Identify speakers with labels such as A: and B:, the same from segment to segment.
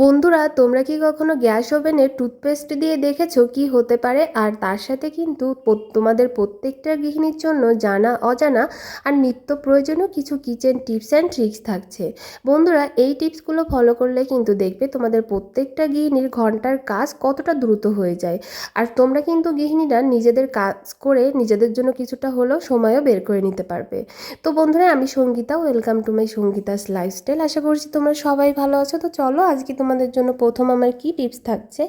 A: বন্ধুরা, তোমরা কি কখনো গ্যাস ওভেনে টুথপেস্ট দিয়ে দেখেছ কি হতে পারে? আর তার সাথে কিন্তু তোমাদের প্রত্যেকটা গৃহিণীর জন্য জানা, অজানা আর নিত্য প্রয়োজনীয় কিছু কিচেন টিপস অ্যান্ড ট্রিক্স থাকছে। বন্ধুরা, এই টিপসগুলো ফলো করলে কিন্তু দেখবে তোমাদের প্রত্যেকটা গৃহিণীর ঘণ্টার কাজ কতটা দ্রুত হয়ে যায়। আর তোমরা কিন্তু গৃহিণীরা নিজেদের কাজ করে নিজেদের জন্য কিছুটা হলেও সময়ও বের করে নিতে পারবে। তো বন্ধুরা, আমি Sangeeta welcome to my Sangeeta's lifestyle আশা করছি তোমরা সবাই ভালো আছো। তো চলো আজকে তোমাদের জন্য প্রথম আমার কি টিপস থাকছে?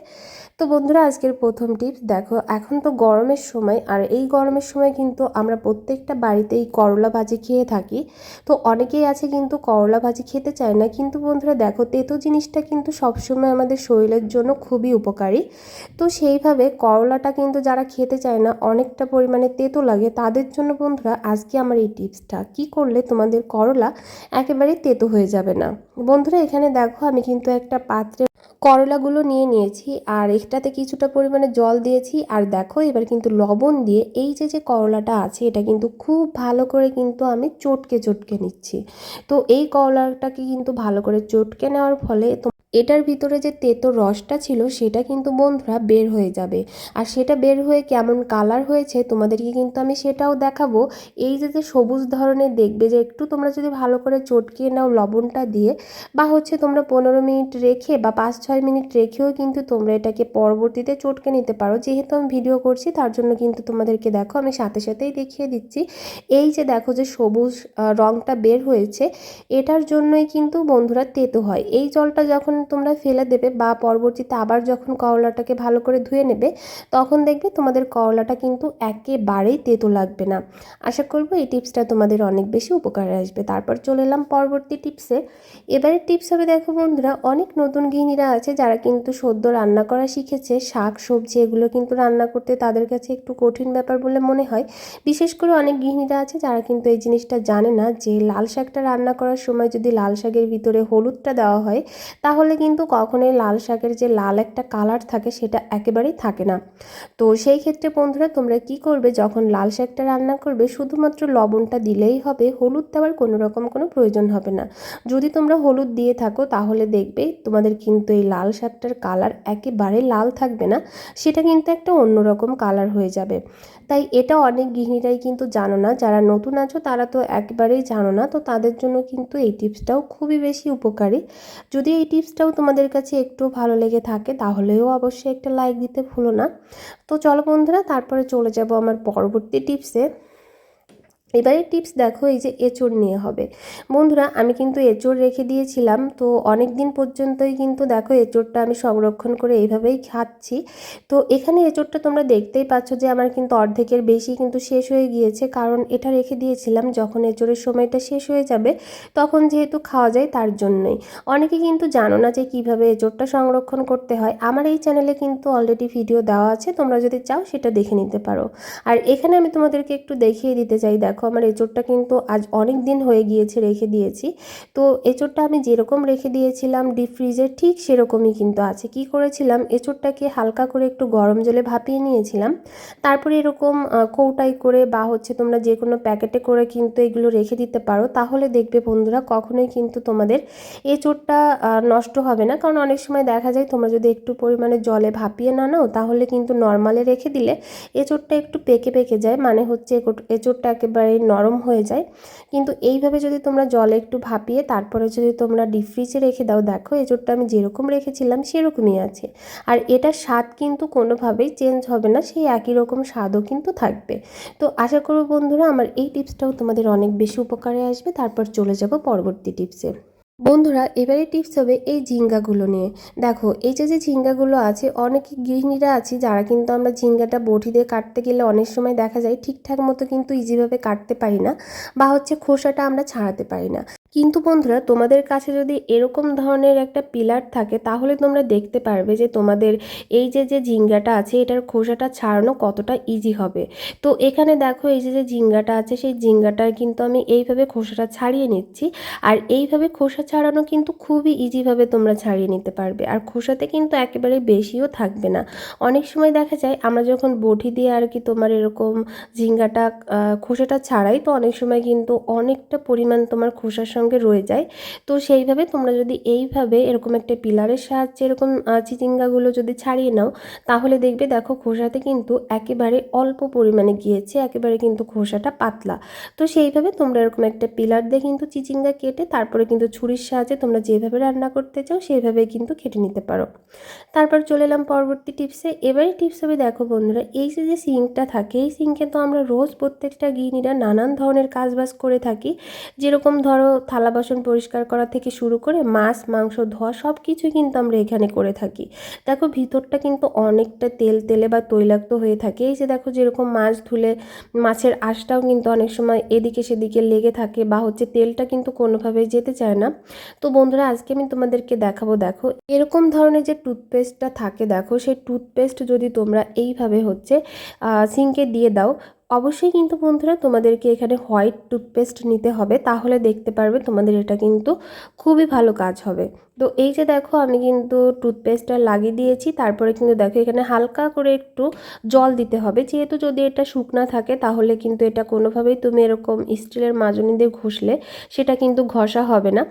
A: তো বন্ধুরা, আজকের প্রথম টিপস, দেখো, এখন তো গরমের সময়, আর এই গরমের সময় কিন্তু আমরা প্রত্যেকটা বাড়িতেই করলা ভাজি খেয়ে থাকি। তো অনেকেই আছে কিন্তু করলা ভাজি খেতে চায় না, কিন্তু বন্ধুরা, দেখো, তেতো জিনিসটা কিন্তু সবসময় আমাদের শরীরের জন্য খুবই উপকারী। তো সেইভাবে করলাটা কিন্তু যারা খেতে চায় না, অনেকটা পরিমাণে তেতো লাগে, তাদের জন্য বন্ধুরা, আজকে আমার এই টিপসটা, কি করলে তোমাদের করলা একেবারে তেতো হয়ে যাবে না? বন্ধুরা, এখানে দেখো, আমি কিন্তু একটা পাত্রে করলাগুলো নিয়ে নিয়েছি আর এটাতে কিছুটা পরিমাণে জল দিয়েছি। আর দেখো, এবার কিন্তু লবণ দিয়ে এই যে যে করলাটা আছে, এটা কিন্তু খুব ভালো করে কিন্তু আমি চটকে চটকে নিচ্ছি। তো এই করলাটাকে কিন্তু ভালো করে চটকে নেওয়ার ফলে এটার ভিতরে যে তেতো রসটা ছিল, সেটা কিন্তু বন্ধুরা বের হয়ে যাবে। আর সেটা বের হয়ে কেমন কালার হয়েছে, তোমাদেরকে কিন্তু আমি সেটাও দেখাবো। এই যে যে সবুজ ধরনের দেখবে যে, একটু তোমরা যদি ভালো করে চটকিয়ে নাও লবণটা দিয়ে, বা হচ্ছে তোমরা পনেরো মিনিট রেখে বা পাঁচ ছয় মিনিট রেখেও কিন্তু তোমরা এটাকে পরবর্তীতে চটকে নিতে পারো। যেহেতু আমি ভিডিও করছি, তার জন্য কিন্তু তোমাদেরকে দেখো, আমি সাথে সাথেই দেখিয়ে দিচ্ছি। এই যে দেখো যে সবুজ রঙটা বের হয়েছে, এটার জন্যই কিন্তু বন্ধুরা তেতো হয়। এই জলটা যখন তোমরা ফেলে দেবে বা পরবর্তীতে আবার যখন করলাটাকে ভালো করে ধুয়ে নেবে, তখন দেখবে তোমাদের করলাটা কিন্তু একেবারেই তেতো লাগবে না। আশা করব এই টিপসটা তোমাদের অনেক বেশি উপকারে আসবে। তারপর চলে এলাম পরবর্তী টিপসে। এবারে টিপস হবে, দেখো বন্ধুরা, অনেক নতুন গৃহিণীরা আছে যারা কিন্তু সদ্য রান্না করা শিখেছে। শাক, সবজি এগুলো কিন্তু রান্না করতে তাদের কাছে একটু কঠিন ব্যাপার বলে মনে হয়। বিশেষ করে অনেক গৃহিণীরা আছে যারা কিন্তু এই জিনিসটা জানে না যে লাল শাকটা রান্না করার সময় যদি লাল শাকের ভিতরে হলুদটা দেওয়া হয়, তাহলে কিন্তু কখনোই লাল শাকের যে লাল একটা কালার থাকে সেটা একেবারেই থাকে না। তো সেই ক্ষেত্রে বন্ধুরা তোমরা কি করবে? যখন লাল শাকটা রান্না করবে, শুধুমাত্র লবণটা দিলেই হবে, হলুদ দেওয়ার কোনো রকম কোনো প্রয়োজন হবে না। যদি তোমরা হলুদ দিয়ে থাকো, তাহলে দেখবে তোমাদের কিন্তু এই লাল শাকটার কালার একেবারে লাল থাকবে না, সেটা কিন্তু একটা অন্যরকম কালার হয়ে যাবে। তাই এটা অনেক গৃহিণীরাই কিন্তু জানো না, যারা নতুন আছো তারা তো একেবারেই জানো না, তো তাদের জন্য কিন্তু এই টিপসটাও খুবই বেশি উপকারী। যদি এই টিপসটাও তোমাদের কাছে একটু ভালো লেগে থাকে, তাহলেও অবশ্যই একটা লাইক দিতে ভুলো না। তো চলো বন্ধুরা, তারপরে চলে যাব আমার পরবর্তী টিপসে এবারে টিপস দেখো, এই যে এঁচড় নিয়ে হবে। বন্ধুরা, আমি কিন্তু এঁচড় রেখে দিয়েছিলাম, তো অনেক দিন পর্যন্তই কিন্তু দেখো এঁচড়টা আমি সংরক্ষণ করে এইভাবেই খাচ্ছি। তো এখানে এঁচড়টা তোমরা দেখতেই পাচ্ছ যে আমার কিন্তু অর্ধেকের বেশি কিন্তু শেষ হয়ে গিয়েছে, কারণ এটা রেখে দিয়েছিলাম, যখন এঁচড়ের সময়টা শেষ হয়ে যাবে, তখন যেহেতু খাওয়া যায় তার জন্যই। অনেকে কিন্তু জানো না যে কীভাবে এঁচড়টা সংরক্ষণ করতে হয়। আমার এই চ্যানেলে কিন্তু অলরেডি ভিডিও দেওয়া আছে, তোমরা যদি চাও সেটা দেখে নিতে পারো। আর এখানে আমি তোমাদেরকে একটু দেখিয়ে দিতে চাই, দেখো। আমার এঁচড়টা কিন্তু আজ অনেক দিন হয়ে গিয়েছে, রেখে দিয়েছি। তো এঁচড়টা আমি যেরকম রেখে দিয়েছিলাম ডিপ ফ্রিজে ঠিক সেরকমই কিন্তু আছে। কি করেছিলাম? এঁচড়টাকে হালকা করে একটু গরম জলে ভাপিয়ে নিয়েছিলাম। তারপরে এরকম কৌটাই করে বা হচ্ছে তোমরা যে কোনো প্যাকেটে করে কিন্তু এগুলো রেখে দিতে পারো। তাহলে দেখবে বন্ধুরা, কখনোই কিন্তু তোমাদের এঁচড়টা নষ্ট হবে না। কারণ অনেক সময় দেখা যায় তোমরা যদি একটু পরিমাণে জলে ভাপিয়ে না নাও, তাহলে কিন্তু নর্মালে রেখে দিলে এঁচড়টা একটু পেকে পেকে যায়। মানে হচ্ছে এঁচড়টা একেবারে নরম হয়ে যায়। কিন্তু এইভাবে যদি তোমরা জলে একটু ভাপিয়ে তারপরে যদি তোমরা ডিপ ফ্রিজে রেখে দাও, দেখো এজোরটা আমি যেরকম রেখেছিলাম সেরকমই আছে। আর এটার স্বাদ কিন্তু কোনোভাবেই চেঞ্জ হবে না, সেই একই রকম স্বাদও কিন্তু থাকবে। তো আশা করব বন্ধুরা, আমার এই টিপসটাও তোমাদের অনেক বেশি উপকারে আসবে। তারপর চলে যাব পরবর্তী টিপসে বন্ধুরা, এবারে টিপস হবে এই ঝিঙ্গাগুলো নিয়ে। দেখো, এই যে যে ঝিঙ্গাগুলো আছে, অনেক গৃহিণীরা আছে, যারা কিন্তু আমরা ঝিঙ্গাটা বটি দিয়ে কাটতে গেলে অনেক সময় দেখা যায় ঠিকঠাক মতো কিন্তু ইজিভাবে কাটতে পারি না বা হচ্ছে খোসাটা আমরা ছাড়াতে পারি না। কিন্তু বন্ধুরা, তোমাদের কাছে যদি এরকম ধরনের একটা পিলার থাকে, তাহলে তোমরা দেখতে পারবে যে তোমাদের এই যে যে ঝিঙ্গাটা আছে, এটার খোসাটা ছাড়ানো কতটা ইজি হবে। তো এখানে দেখো, এই যে যে ঝিঙ্গাটা আছে, সেই ঝিঙ্গাটা কিন্তু আমি এইভাবে খোসাটা ছাড়িয়ে নিচ্ছি। আর এইভাবে খোসা ছাড়ানো কিন্তু খুবই ইজিভাবে তোমরা ছাড়িয়ে নিতে পারবে। আর খোসাতে কিন্তু একেবারে বেশিও থাকবে না। অনেক সময় দেখা যায়, আমরা যখন বটি দিয়ে আর কি তোমার এরকম ঝিঙ্গাটা খোসাটা ছাড়াই, তো অনেক সময় কিন্তু অনেকটা পরিমাণ তোমার খোসার সঙ্গে সঙ্গে রয়ে যায়। তো সেইভাবে তোমরা যদি এইভাবে এরকম একটা পিলারের সাহায্যে এরকম চিচিঙ্গাগুলো যদি ছাড়িয়ে নাও, তাহলে দেখবে দেখো খোসাতে কিন্তু একেবারে অল্প পরিমাণে গিয়েছে, একেবারে কিন্তু খোসাটা পাতলা। তো সেইভাবে তোমরা এরকম একটা পিলার দিয়ে কিন্তু চিচিঙ্গা কেটে, তারপরে কিন্তু ছুরির সাহায্যে তোমরা যেভাবে রান্না করতে চাও সেইভাবে কিন্তু কেটে নিতে পারো। তারপর চলে এলাম পরবর্তী টিপসে। এবারে টিপস হবে দেখো বন্ধুরা, এই যে যে সিঙ্কটা থাকে, এই সিঙ্কে তো আমরা রোজ প্রত্যেকটা গৃহিণীরা নানান ধরনের কাজবাজ করে থাকি। যেরকম ধরো থালা বাসন পরিষ্কার করা থেকে শুরু করে মাছ, মাংস, ধোয়া সব কিছুই কিন্তু আমরা এখানে করে থাকি। দেখো ভিতরটা কিন্তু অনেকটা তেল তেলে বা তৈলাক্ত হয়ে থাকে। এই যে দেখো যেরকম মাছ ধুলে মাছের আঁশটাও কিন্তু অনেক সময় এদিকে সেদিকে লেগে থাকে বা হচ্ছে তেলটা কিন্তু কোনোভাবে যেতে চায় না। তো বন্ধুরা, আজকে আমি তোমাদেরকে দেখাবো, দেখো এরকম ধরনের যে টুথপেস্টটা থাকে, দেখো সেই টুথপেস্ট যদি তোমরা এইভাবে হচ্ছে সিঙ্কে দিয়ে দাও অবশ্যই কিন্তু বন্ধুরা তোমাদেরকে এখানে হোয়াইট টুথপেস্ট নিতে হবে, তাহলে দেখতে পারবে তোমাদের এটা কিন্তু খুবই ভালো কাজ হবে। তো এই যে দেখো আমি কিন্তু টুথপেস্টটা লাগিয়ে দিয়েছি, তারপরে কিন্তু দেখো এখানে হালকা করে একটু জল দিতে হবে। যেহেতু যদি এটা শুকনা থাকে, তাহলে কিন্তু এটা কোনোভাবেই তুমি এরকম স্টিলের মাজনি দিয়ে ঘষলে সেটা কিন্তু ঘষা হবে না।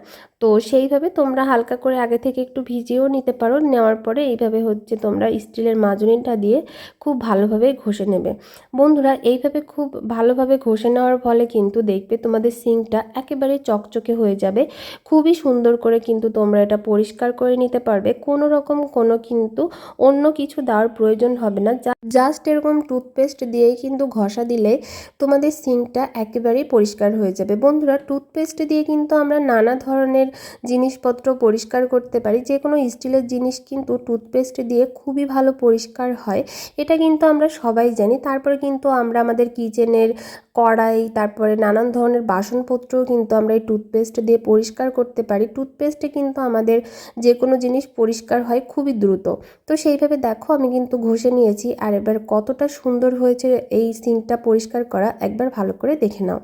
A: তো সেইভাবে তোমরা হালকা করে আগে থেকে একটু ভিজিয়েও নিতে পারো, নেওয়ার পরে এইভাবে হচ্ছে তোমরা স্টিলের মাজনিটা দিয়ে খুব ভালোভাবে ঘষে নেবে। বন্ধুরা, এইভাবে খুব ভালোভাবে ঘষে নেওয়ার ফলে কিন্তু দেখবে তোমাদের সিঙ্কটা একেবারে চকচকে হয়ে যাবে। খুবই সুন্দর করে কিন্তু তোমরা এটা পরিষ্কার করে নিতে পারবে। কোনো রকম কোনো কিন্তু অন্য কিছু দেওয়ার প্রয়োজন হবে না। জাস্ট এরকম টুথপেস্ট দিয়েই কিন্তু ঘষা দিলে তোমাদের সিঙ্কটা একেবারেই পরিষ্কার হয়ে যাবে। বন্ধুরা টুথপেস্ট দিয়ে কিন্তু আমরা নানা ধরনের জিনিসপত্র পরিষ্কার করতে পারি। যে কোনো স্টিলের জিনিস কিন্তু টুথপেস্ট দিয়ে খুবই ভালো পরিষ্কার হয়। এটা কিন্তু আমরা সবাই জানি। তারপরে কিন্তু আমরা আমাদের কিচেনের কড়াই, তারপরে নানান ধরনের বাসনপত্রও কিন্তু আমরা এই টুথপেস্ট দিয়ে পরিষ্কার করতে পারি। টুথপেস্টে কিন্তু আমাদের যে কোনো জিনিস পরিষ্কার হয় খুবই দ্রুত। তো সেইভাবে দেখো আমি কিন্তু ঘষে নিয়েছি আর এবার কতটা সুন্দর হয়েছে এই সিঙ্কটা পরিষ্কার করা একবার ভালো করে দেখে নাও।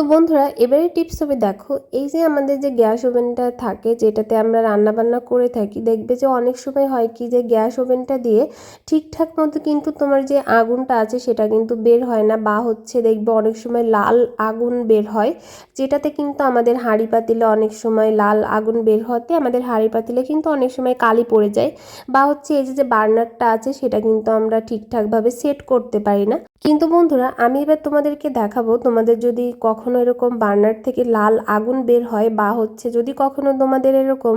A: তো বন্ধুরা, এবারে টিপস হবে দেখো। এই যে আমাদের যে গ্যাস ওভেনটা থাকে, যেটাতে আমরা রান্না বান্না করে থাকি, দেখবে যে অনেক সময় হয় কি যে গ্যাস ওভেনটা দিয়ে ঠিকঠাক মতো কিন্তু তোমার যে আগুনটা আছে, সেটা কিন্তু বের হয় না বা হচ্ছে দেখবে অনেক সময় লাল আগুন বের হয়, যেটাতে কিন্তু আমাদের হাঁড়ি পাতিলে অনেক সময় লাল আগুন বের হতে, আমাদের হাঁড়ি পাতিলে কিন্তু অনেক সময় কালি পড়ে যায় বা হচ্ছে এই যে যে বার্নারটা আছে, সেটা কিন্তু আমরা ঠিকঠাকভাবে সেট করতে পারি না। কিন্তু বন্ধুরা, আমি এবার তোমাদেরকে দেখাবো, তোমাদের যদি কখনো এরকম বার্নার থেকে লাল আগুন বের হয় বা হচ্ছে যদি কখনো তোমাদের এরকম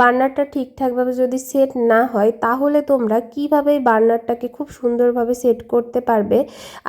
A: বার্নারটা ঠিকঠাকভাবে যদি সেট না হয়, তাহলে তোমরা কীভাবে বার্নারটাকে খুব সুন্দরভাবে সেট করতে পারবে?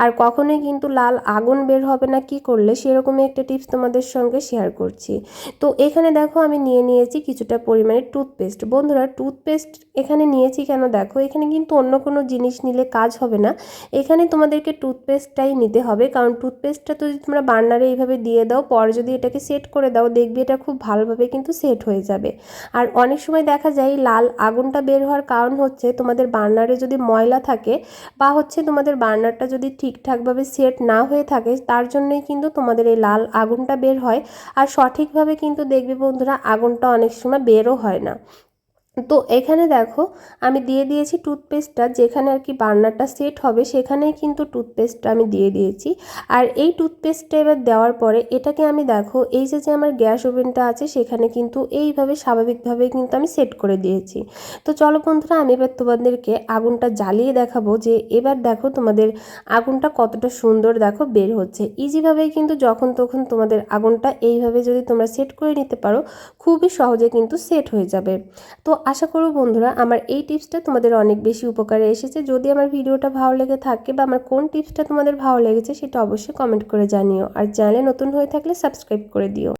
A: আর কখনোই কিন্তু লাল আগুন বের হবে না, কি করলে? সেরকমই একটা টিপস তোমাদের সঙ্গে শেয়ার করছি। তো এখানে দেখো আমি নিয়ে নিয়েছি কিছুটা পরিমাণে টুথপেস্ট বন্ধুরা টুথপেস্ট এখানে নিয়েছি কেন? দেখো, এখানে কিন্তু অন্য কোনো জিনিস নিলে কাজ হবে না। এখানে তোমাদেরকে টুথপেস্টটাই নিতে হবে। কারণ টুথপেস্টটা তো যদি তোমরা বার্নারে এইভাবে দিয়ে দাও, পরে যদি এটাকে সেট করে দাও, দেখবি এটা খুব ভালোভাবে কিন্তু সেট হয়ে যাবে। আর অনেক সময় দেখা যায় লাল আগুনটা বের হওয়ার কারণ হচ্ছে তোমাদের বার্নারে যদি ময়লা থাকে বা হচ্ছে তোমাদের বার্নারটা যদি ঠিকঠাকভাবে সেট না হয়ে থাকে, তার জন্যই কিন্তু তোমাদের এই লাল আগুনটা বের হয়। আর সঠিকভাবে কিন্তু দেখবে বন্ধুরা, আগুনটা অনেক সময় বেরও হয় না। তো এখানে দেখো, আমি দিয়ে দিয়েছি টুথপেস্টটা, যেখানে আর কি বার্নারটা সেট হবে, সেখানেই কিন্তু টুথপেস্টটা আমি দিয়ে দিয়েছি। আর এই টুথপেস্টটা এবার দেওয়ার পরে, এটাকে আমি দেখো, এই যে যে আমার গ্যাস ওভেনটা আছে, সেখানে কিন্তু এইভাবে স্বাভাবিকভাবে কিন্তু আমি সেট করে দিয়েছি। তো চলো বন্ধুরা, আমি এবার তোমাদেরকে আগুনটা জ্বালিয়ে দেখাবো যে, এবার দেখো তোমাদের আগুনটা কতটা সুন্দর দেখো বের হচ্ছে। ইজিভাবেই কিন্তু যখন তখন তোমাদের আগুনটা এইভাবে যদি তোমরা সেট করে নিতে পারো, খুবই সহজে কিন্তু সেট হয়ে যাবে। তো আশা করব বন্ধুরা আমার এই টিপসটা তোমাদের অনেক বেশি উপকারে এসেছে। যদি আমার ভিডিওটা ভালো লেগে থাকে বা আমার কোন টিপসটা তোমাদের ভালো লেগেছে সেটা অবশ্যই কমেন্ট করে জানিও। আর চ্যানেলে নতুন হয়ে থাকলে সাবস্ক্রাইব করে দিও।